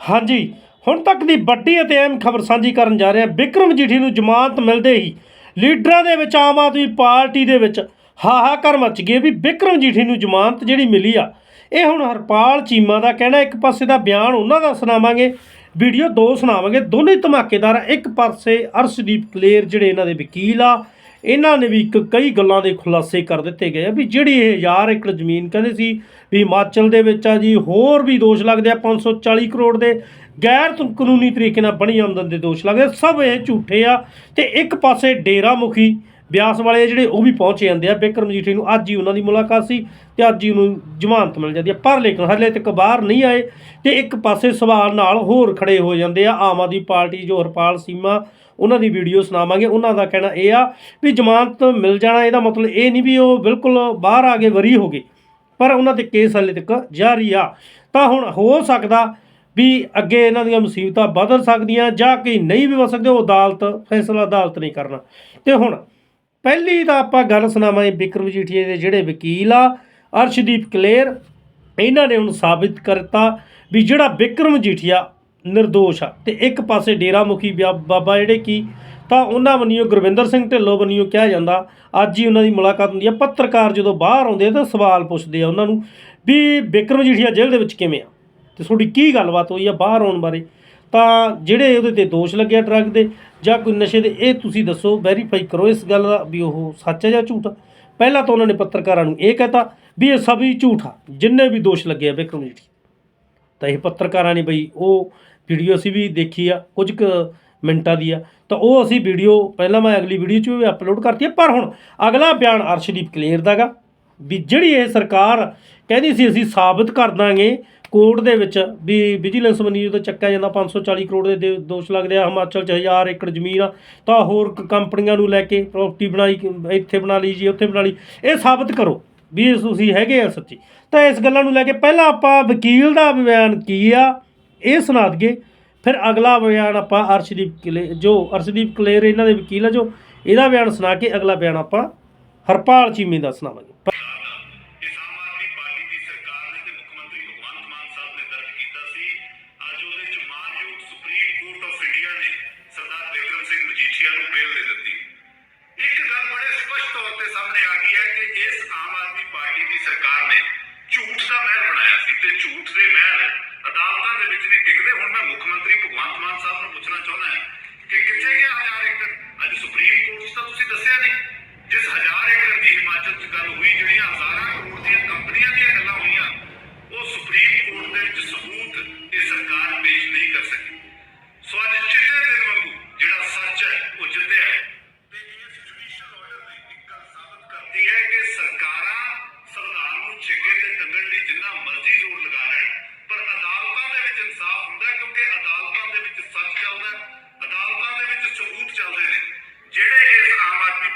ਹਾਂਜੀ, ਹੁਣ ਤੱਕ ਦੀ ਵੱਡੀ ਅਤੇ ਅਹਿਮ ਖਬਰ ਸਾਂਝੀ ਕਰਨ ਜਾ ਰਹੇ ਹਾਂ ਵਿਕਰਮ ਜੀਠੀ ਨੂੰ ਜ਼ਮਾਨਤ ਮਿਲਦੇ ਹੀ ਲੀਡਰਾਂ ਦੇ ਵਿੱਚ ਆਮ ਆਦਮੀ ਪਾਰਟੀ ਦੇ ਵਿੱਚ ਹਾਹਾਕਾਰ ਮਚ ਗਈ ਵੀ ਵਿਕਰਮ ਜੀਠੀ ਨੂੰ ਜ਼ਮਾਨਤ ਜਿਹੜੀ ਮਿਲੀ ਆ, ਇਹ ਹੁਣ ਹਰਪਾਲ ਚੀਮਾ ਦਾ ਕਹਿਣਾ, ਇੱਕ ਪਾਸੇ ਦਾ ਬਿਆਨ ਉਹਨਾਂ ਦਾ ਸੁਣਾਵਾਂਗੇ, ਵੀਡੀਓ ਦੋ ਸੁਣਾਵਾਂਗੇ, ਦੋਨੇ ਹੀ ਧਮਾਕੇਦਾਰ ਇੱਕ ਪਾਸੇ ਅਰਸ਼ਦੀਪ ਕਲੇਰ ਜਿਹੜੇ ਇਹਨਾਂ ਦੇ ਵਕੀਲ ਆ ਇਹਨਾਂ ਨੇ ਵੀ ਇੱਕ ਕਈ ਗੱਲਾਂ ਦੇ ਖੁਲਾਸੇ ਕਰ ਦਿੱਤੇ ਗਏ ਆ ਵੀ ਜਿਹੜੀ ਇਹ 1000 ਏਕੜ ਜ਼ਮੀਨ ਕਹਿੰਦੇ ਸੀ ਵੀ ਹਿਮਾਚਲ ਦੇ ਵਿੱਚ ਆ ਜੀ, ਹੋਰ ਵੀ ਦੋਸ਼ ਲੱਗਦੇ ਆ 540 ਕਰੋੜ ਦੇ। ਗੈਰ ਕਾਨੂੰਨੀ ਤਰੀਕੇ ਨਾਲ ਬਣੀ ਆਮਦਨ ਦੇ ਦੋਸ਼ ਲੱਗਦੇ ਸਭ ਇਹ ਝੂਠੇ ਆ ਤੇ ਇੱਕ ਪਾਸੇ ਡੇਰਾ ਮੁਖੀ ਬਿਆਸ ਵਾਲੇ ਜਿਹੜੇ ਉਹ ਵੀ ਪਹੁੰਚ ਜਾਂਦੇ ਆ, ਬਿਕਰਮ ਜੀਠੀ ਨੂੰ। ਅੱਜ ਹੀ ਉਹਨਾਂ ਦੀ ਮੁਲਾਕਾਤ ਸੀ ਤੇ ਅੱਜ ਹੀ ਉਹਨੂੰ ਜ਼ਮਾਨਤ ਮਿਲ ਜਾਂਦੀ ਹੈ ਪਰ ਲੇਕਿਨ ਹਲੇ ਤੱਕ ਬਾਹਰ ਨਹੀਂ ਆਏ ਤੇ ਇੱਕ ਪਾਸੇ ਸਵਾਲ ਨਾਲ ਹੋਰ ਖੜੇ ਹੋ ਜਾਂਦੇ ਆ। ਆਮ ਆਦਮੀ ਪਾਰਟੀ ਜੋ ਹਰਪਾਲ ਸੀਮਾ, ਉਹਨਾਂ ਦੀ ਵੀਡੀਓ ਸੁਣਾਵਾਂਗੇ। ਉਹਨਾਂ ਦਾ ਕਹਿਣਾ ਇਹ ਆ ਵੀ ਜ਼ਮਾਨਤ ਮਿਲ ਜਾਣਾ, ਇਹਦਾ ਮਤਲਬ ਇਹ ਨਹੀਂ ਵੀ ਉਹ ਬਿਲਕੁਲ ਬਾਹਰ ਆ ਕੇ ਵਰੀ ਹੋ ਗਏ। ਪਰ ਉਹਨਾਂ ਤੇ ਕੇਸ ਹਲੇ ਤੱਕ ਜਾਰੀ ਆ। ਤਾਂ ਹੁਣ ਹੋ ਸਕਦਾ ਵੀ ਅੱਗੇ ਇਹਨਾਂ ਦੀਆਂ ਮੁਸੀਬਤਾਂ ਬਦਲ ਸਕਦੀਆਂ ਜਾਂ ਕਿ ਨਹੀਂ ਵੀ ਵਧ ਸਕਦੇ ਉਹ ਅਦਾਲਤ, ਫੈਸਲਾ ਅਦਾਲਤ ਨਹੀਂ ਕਰਨਾ। ਤੇ ਹੁਣ ਪਹਿਲੀ ਤਾਂ ਆਪਾਂ ਗੱਲ ਸੁਣਾਵਾਂਗੇ ਬਿਕਰਮ ਜੀਠੀਏ ਦੇ ਜਿਹੜੇ ਵਕੀਲ ਆ, ਅਰਸ਼ਦੀਪ ਕਲੇਰ, ਇਹਨਾਂ ਨੇ ਹੁਣ ਸਾਬਿਤ ਕਰਤਾ ਵੀ ਜਿਹੜਾ ਬਿਕਰਮ ਜੀਠੀਆ ਨਿਰਦੋਸ਼ ਆ। ਤੇ ਇੱਕ ਪਾਸੇ ਡੇਰਾ ਮੁਖੀ ਬਿਆ- ਬਾਬਾ ਜਿਹੜੇ ਕੀ, ਤਾਂ ਉਹਨਾਂ ਵੱਲੋਂ ਗੁਰਵਿੰਦਰ ਸਿੰਘ ਢਿੱਲੋਂ ਵੱਲੋਂ ਕਿਹਾ ਜਾਂਦਾ, ਅੱਜ ਹੀ ਉਹਨਾਂ ਦੀ ਮੁਲਾਕਾਤ ਹੁੰਦੀ ਹੈ ਪੱਤਰਕਾਰ ਜਦੋਂ ਬਾਹਰ ਆਉਂਦੇ ਆ ਤਾਂ ਸਵਾਲ ਪੁੱਛਦੇ ਆ ਉਹਨਾਂ ਨੂੰ ਵੀ ਬਿਕਰਮ ਜੀਠੀਆ ਜੇਲ੍ਹ ਦੇ ਵਿੱਚ ਕਿਵੇਂ ਆ? ਤੇ ਤੁਹਾਡੀ ਕੀ ਗੱਲਬਾਤ ਹੋਈ ਆ ਬਾਹਰ ਆਉਣ ਬਾਰੇ? ਤਾਂ ਜਿਹੜੇ ਉਹਦੇ ਤੇ ਦੋਸ਼ ਲੱਗਿਆ ਡਰੱਗ ਦੇ ਜਾਂ ਕੋਈ ਨਸ਼ੇ ਦੇ, ਇਹ ਤੁਸੀਂ ਦੱਸੋ ਵੈਰੀਫਾਈ ਕਰੋ ਇਸ ਗੱਲ ਦਾ ਵੀ ਉਹ ਸੱਚ ਹੈ ਜਾਂ ਝੂਠ ਆ। ਪਹਿਲਾਂ ਤਾਂ ਉਹਨਾਂ ਨੇ ਪੱਤਰਕਾਰਾਂ ਨੂੰ ਇਹ ਕਹਤਾ ਵੀ ਇਹ ਸਭ ਹੀ ਝੂਠ ਆ, ਜਿੰਨੇ ਵੀ ਦੋਸ਼ ਲੱਗੇ ਆ ਬਿਕਰਮ ਜੀਠੀ ਤਾਂ ਇਹ ਪੱਤਰਕਾਰਾਂ ਨੇ ਬਈ ਉਹ ਵੀਡੀਓ ਅਸੀਂ ਵੀ ਦੇਖੀ ਆ, ਕੁਝ ਕੁ ਮਿੰਟਾਂ ਦੀ ਆ ਤਾਂ ਉਹ ਅਸੀਂ ਵੀਡੀਓ ਪਹਿਲਾਂ ਮੈਂ ਅਗਲੀ ਵੀਡੀਓ 'ਚ ਵੀ ਅਪਲੋਡ ਕਰਤੀ ਆ, ਪਰ ਹੁਣ ਅਗਲਾ ਬਿਆਨ ਅਰਸ਼ਦੀਪ ਕਲੇਰ ਦਾਗਾ ਵੀ ਜਿਹੜੀ ਇਹ ਸਰਕਾਰ ਕਹਿੰਦੀ ਸੀ ਅਸੀਂ ਸਾਬਤ ਕਰ ਦਾਂਗੇ ਕੋਰਟ ਦੇ ਵਿੱਚ ਵੀ ਵਿਜੀਲੈਂਸ ਮਨੀ ਜਦੋਂ ਚੱਕਿਆ ਜਾਂਦਾ 540 ਕਰੋੜ ਦੇ ਦੇ ਦੋਸ਼ ਲੱਗਦੇ ਆ, ਹਿਮਾਚਲ 'ਚ 1000 ਏਕੜ ਜ਼ਮੀਨ ਆ, ਤਾਂ ਹੋਰ ਕੰਪਨੀਆਂ ਨੂੰ ਲੈ ਕੇ ਪ੍ਰਾਪਰਟੀ ਬਣਾਈ, ਇੱਥੇ ਬਣਾ ਲਈ ਜੀ, ਉੱਥੇ ਬਣਾ ਲਈ। ਇਹ ਸਾਬਤ ਕਰੋ ਵੀ ਤੁਸੀਂ ਹੈਗੇ ਆ ਸੱਚੀ। ਤਾਂ ਇਸ ਗੱਲਾਂ ਨੂੰ ਲੈ ਕੇ ਪਹਿਲਾਂ ਆਪਾਂ ਵਕੀਲ ਦਾ ਬਿਆਨ ਕੀ ਆ, ਇਹ ਸੁਣਾ ਦਈਏ। ਫਿਰ ਅਗਲਾ ਬਿਆਨ ਆਪਾਂ ਅਰਸ਼ਦੀਪ ਕਲੇ, ਜੋ ਅਰਸ਼ਦੀਪ ਕਲੇਰ ਇਹਨਾਂ ਦੇ ਵਕੀਲ ਆ ਜੋ, ਇਹਦਾ ਬਿਆਨ ਸੁਣਾ ਕੇ ਅਗਲਾ ਬਿਆਨ ਆਪਾਂ ਹਰਪਾਲ ਚੀਮੇ ਦਾ ਸੁਣਾਵਾਂਗੇ। ਸੀ ਮਹਿਲ ਅਦਾਲਤਾਂ ਦੇ ਵਿੱਚ ਨਹੀਂ ਟਿਕਦੇ। ਹੁਣ ਮੈਂ ਮੁੱਖ ਮੰਤਰੀ ਭਗਵੰਤ ਮਾਨ ਸਾਹਿਬ ਨੂੰ ਪੁੱਛਣਾ ਚਾਹੁੰਦਾ ਹਾਂ ਕਿ ਕਿੱਥੇ ਗਿਆ ਹਜ਼ਾਰ ਏਕੜ? ਅੱਜ ਸੁਪਰੀਮ ਕੋਰਟ 'ਚ ਤਾਂ ਤੁਸੀਂ ਦੱਸਿਆ ਨਹੀਂ। ਜਿਸ ਹਜ਼ਾਰ ਏਕੜ ਦੀ ਹਿਮਾਚਲ 'ਚ ਗੱਲ ਹੋਈ, ਜਿਹੜੀਆਂ ਹਜ਼ਾਰਾਂ ਕਰੋੜ ਦੀਆਂ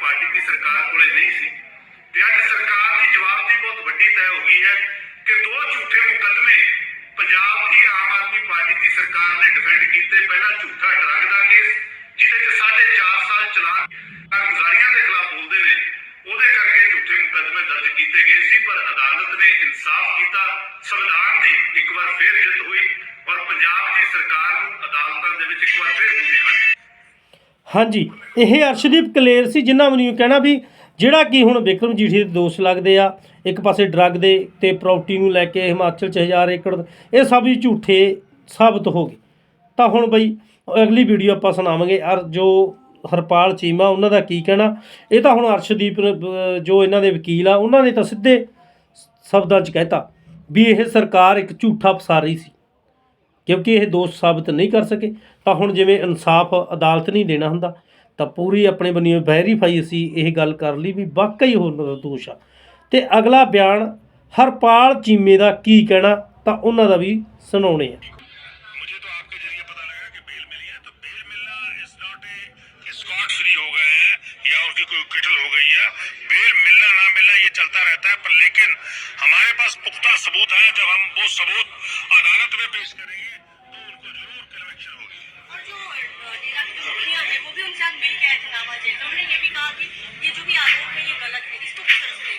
ਪਾਰਟੀ ਦੀ ਸਰਕਾਰ ਕੋਲੇ ਨਹੀਂ ਸੀ। ਤੇ ਅੱਜ ਸਰਕਾਰ ਦੀ ਜਵਾਬਦੀ ਬਹੁਤ ਵੱਡੀ ਤੈਅ ਹੋ ਗਈ ਹੈ ਕਿ ਦੋ ਝੂਠੇ ਮੁਕੱਦਮੇ ਪੰਜਾਬ ਦੀ ਆਮ ਆਦਮੀ ਪਾਰਟੀ ਦੀ ਸਰਕਾਰ ਨੇ ਡਿਫੈਂਡ ਕੀਤੇ। ਪਹਿਲਾ ਝੂਠਾ ਡਰੱਗ ਦਾ ਕੇਸ, ਜਿਹਦੇ 'ਚ ਸਾਢੇ ਚਾਰ ਸਾਲ ਚਲਾਨ ਗੁਜ਼ਾਰੀਆਂ ਦੇ ਖਿਲਾਫ ਬੋਲਦੇ ਨੇ। ਉਹਦੇ ਕਰਕੇ ਝੂਠੇ ਮੁਕੱਦਮੇ ਦਰਜ ਕੀਤੇ ਗਏ ਸੀ, ਪਰ ਅਦਾਲਤ ਨੇ ਇਨਸਾਫ ਕੀਤਾ। ਸੰਵਿਧਾਨ ਦੀ ਇੱਕ ਵਾਰ ਫੇਰ ਜਿੱਤ ਹੋਈ ਔਰ ਪੰਜਾਬ ਦੀ ਸਰਕਾਰ ਨੂੰ ਅਦਾਲਤਾਂ ਦੇ ਵਿੱਚ ਇੱਕ ਵਾਰ ਫੇਰ ਮੂਵੀ ਖਾਣੀ ਹਾਂਜੀ, ਇਹ ਅਰਸ਼ਦੀਪ ਕਲੇਰ ਸੀ, ਜਿਨ੍ਹਾਂ ਵੱਲੋਂ ਕਹਿਣਾ ਵੀ ਜਿਹੜਾ ਕਿ ਹੁਣ ਵਿਕਰਮ ਜੀਠੀ ਦੇ ਦੋਸ਼ ਲੱਗਦੇ ਆ, ਇੱਕ ਪਾਸੇ ਡਰੱਗ ਦੇ ਤੇ ਪ੍ਰਾਪਰਟੀ ਨੂੰ ਲੈ ਕੇ ਹਿਮਾਚਲ ਚ ਹਜ਼ਾਰ ਏਕੜ, ਇਹ ਸਭ ਹੀ ਝੂਠੇ ਸਾਬਤ ਹੋ ਗਏ। ਤਾਂ ਹੁਣ ਬਈ, ਅਗਲੀ ਵੀਡੀਓ ਆਪਾਂ ਸੁਣਾਵਾਂਗੇ। ਅਰ ਜੋ ਹਰਪਾਲ ਚੀਮਾ, ਉਹਨਾਂ ਦਾ ਕੀ ਕਹਿਣਾ? ਇਹ ਤਾਂ ਹੁਣ ਅਰਸ਼ਦੀਪ, ਜੋ ਇਹਨਾਂ ਦੇ ਵਕੀਲ ਆ, ਉਹਨਾਂ ਨੇ ਤਾਂ ਸਿੱਧੇ ਸ਼ਬਦਾਂ 'ਚ ਕਹਿਤਾ ਵੀ ਇਹ ਸਰਕਾਰ ਇੱਕ ਝੂਠਾ ਫਸਾ ਰਹੀ ਸੀ। ਕਿਉਂਕਿ ਇਹ ਦੋਸ਼ ਸਾਬਤ ਨਹੀਂ ਕਰ ਸਕੇ, ਤਾਂ ਹੁਣ ਜਿਵੇਂ ਇਨਸਾਫ ਅਦਾਲਤ ਨਹੀਂ ਦੇਣਾ ਹੁੰਦਾ, ਤਾਂ ਪੂਰੀ ਆਪਣੇ ਬੰਨਿਓ ਵੈਰੀਫਾਈ ਅਸੀਂ ਇਹ ਗੱਲ ਕਰ ਲਈ ਵੀ ਵਾਕਈ ਉਹ ਦੋਸ਼ ਆ। ਤੇ ਅਗਲਾ ਬਿਆਨ, ਹਰਪਾਲ ਚੀਮੇ ਦਾ ਕੀ ਕਹਿਣਾ, ਤਾਂ ਉਹਨਾਂ ਦਾ ਵੀ ਸੁਣਾਉਣੇ ਆ। की कोई किटल हो गई है। बेल मिलना ना मिलना ये चलता रहता है पर लेकिन हमारे पास पुख्ता सबूत है जब हम वो सबूत अदालत में पेश करेंगे तो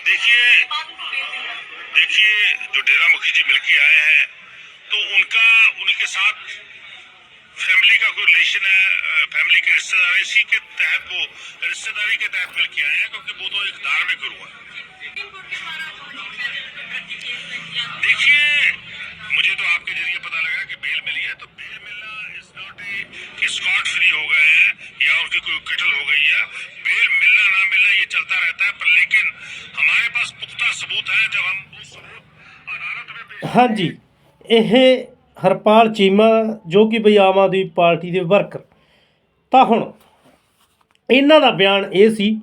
देखिए देखिए जो डेरा मुखी जी मिलकर आए हैं तो उनका उनके साथ कोई रिलेशन है फैमिली के रिश्तेदार इसी के तहत वो रिश्तेदारी के तहत मिल के आए हैं क्योंकि वो तो एक धार्मिक गुरु है। देखिए मुझे तो आपके ज़रिए पता लगा कि बेल मिली है तो बेल मिलना इज़ नॉट ए कि स्कॉट फ्री हो गए हैं या उनकी कोई कटल हो गई है। बेल मिलना ना मिलना ये चलता रहता है पर लेकिन हमारे पास पुख्ता सबूत है जब हम सबूत अदालत हाँ जी ਹਰਪਾਲ ਚੀਮਾ ਜੋ ਕਿ ਬਈ ਆਮ ਆਦਮੀ ਪਾਰਟੀ ਦੇ ਵਰਕਰ। ਤਾਂ ਹੁਣ ਇਹਨਾਂ ਦਾ ਬਿਆਨ ਇਹ ਸੀ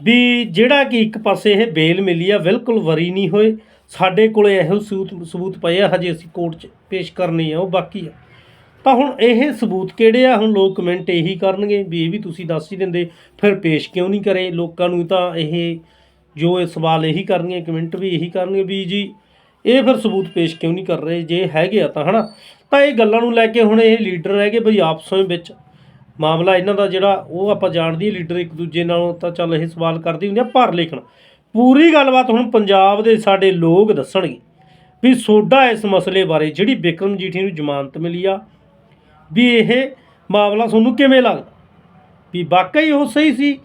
ਵੀ ਜਿਹੜਾ ਕਿ ਇੱਕ ਪਾਸੇ ਇਹ ਬੇਲ ਮਿਲੀ ਆ, ਬਿਲਕੁਲ ਵਰੀ ਨਹੀਂ ਹੋਏ। ਸਾਡੇ ਕੋਲੇ ਇਹੋ ਸਬੂਤ ਸਬੂਤ ਪਏ ਆ, ਹਜੇ ਅਸੀਂ ਕੋਰਟ 'ਚ ਪੇਸ਼ ਕਰਨੇ ਆ, ਉਹ ਬਾਕੀ ਆ। ਤਾਂ ਹੁਣ ਇਹ ਸਬੂਤ ਕਿਹੜੇ ਆ? ਹੁਣ ਲੋਕ ਕਮੈਂਟ ਇਹੀ ਕਰਨਗੇ ਵੀ ਇਹ ਵੀ ਤੁਸੀਂ ਦੱਸ ਹੀ ਦਿੰਦੇ, ਫਿਰ ਪੇਸ਼ ਕਿਉਂ ਨਹੀਂ ਕਰੇ? ਲੋਕਾਂ ਨੂੰ ਤਾਂ ਇਹ ਜੋ ਇਹ ਸਵਾਲ ਇਹੀ ਕਰਨਗੇ, ਕਮੈਂਟ ਵੀ ਇਹੀ ਕਰਨਗੇ ਵੀ ਜੀ ਇਹ ਫਿਰ ਸਬੂਤ ਪੇਸ਼ ਕਿਉਂ ਨਹੀਂ ਕਰ ਰਹੇ? ਜੇ ਹੈਗੇ ਆ ਤਾਂ, ਹਨਾ? ਤਾਂ ਇਹ ਗੱਲਾਂ ਨੂੰ ਲੈ ਕੇ ਹੁਣ ਇਹ ਲੀਡਰ ਹੈਗੇ ਬਈ ਆਪਸੋਂ ਵਿੱਚ। ਮਾਮਲਾ ਇਹਨਾਂ ਦਾ ਜਿਹੜਾ, ਉਹ ਆਪਾਂ ਜਾਣਦੀ ਲੀਡਰ ਇੱਕ ਦੂਜੇ ਨਾਲੋਂ ਤਾਂ ਚੱਲ ਇਹ ਸਵਾਲ ਕਰਦੀ ਹੁੰਦੀ ਆ ਪਰ ਲੇਕਿਨ ਪੂਰੀ ਗੱਲਬਾਤ ਹੁਣ ਪੰਜਾਬ ਦੇ ਸਾਡੇ ਲੋਕ ਦੱਸਣਗੇ ਵੀ ਸੋਡਾ ਇਸ ਮਸਲੇ ਬਾਰੇ, ਜਿਹੜੀ ਬਿਕਰਮ ਜੀਠੀ ਨੂੰ ਜ਼ਮਾਨਤ ਮਿਲੀ ਆ, ਵੀ ਇਹ ਮਾਮਲਾ ਤੁਹਾਨੂੰ ਕਿਵੇਂ ਲੱਗਦਾ? ਵੀ ਵਾਕਈ ਉਹ ਸਹੀ ਸੀ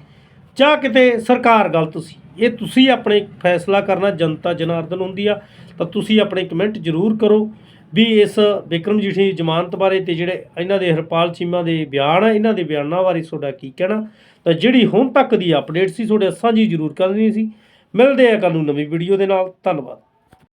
ਜਾਂ ਕਿਤੇ ਸਰਕਾਰ ਗਲਤ ਸੀ? ਇਹ ਤੁਸੀਂ ਆਪਣੇ ਫੈਸਲਾ ਕਰਨਾ ਜਨਤਾ ਜਨਾਰਦਨ ਹੁੰਦੀ ਆ, ਤਾਂ ਤੁਸੀਂ ਆਪਣੇ ਕਮੈਂਟ ਜ਼ਰੂਰ ਕਰੋ ਵੀ ਇਸ ਵਿਕਰਮ ਜੀਠੀ ਦੀ ਜ਼ਮਾਨਤ ਬਾਰੇ ਤੇ ਜਿਹੜੇ ਇਹਨਾਂ ਦੇ ਹਰਪਾਲ ਚੀਮਾ ਦੇ ਬਿਆਨ ਆ, ਇਹਨਾਂ ਦੇ ਬਿਆਨਾਂ ਬਾਰੇ ਤੁਹਾਡਾ ਕੀ ਕਹਿਣਾ? ਤਾਂ ਜਿਹੜੀ ਹੁਣ ਤੱਕ ਦੀ ਅਪਡੇਟ ਸੀ, ਤੁਹਾਡੇ ਸਾਂਝੀ ਜ਼ਰੂਰ ਕਰਨੀ ਸੀ। ਮਿਲਦੇ ਆ ਕੱਲ੍ਹ ਨੂੰ ਨਵੀਂ ਵੀਡੀਓ ਦੇ ਨਾਲ। ਧੰਨਵਾਦ।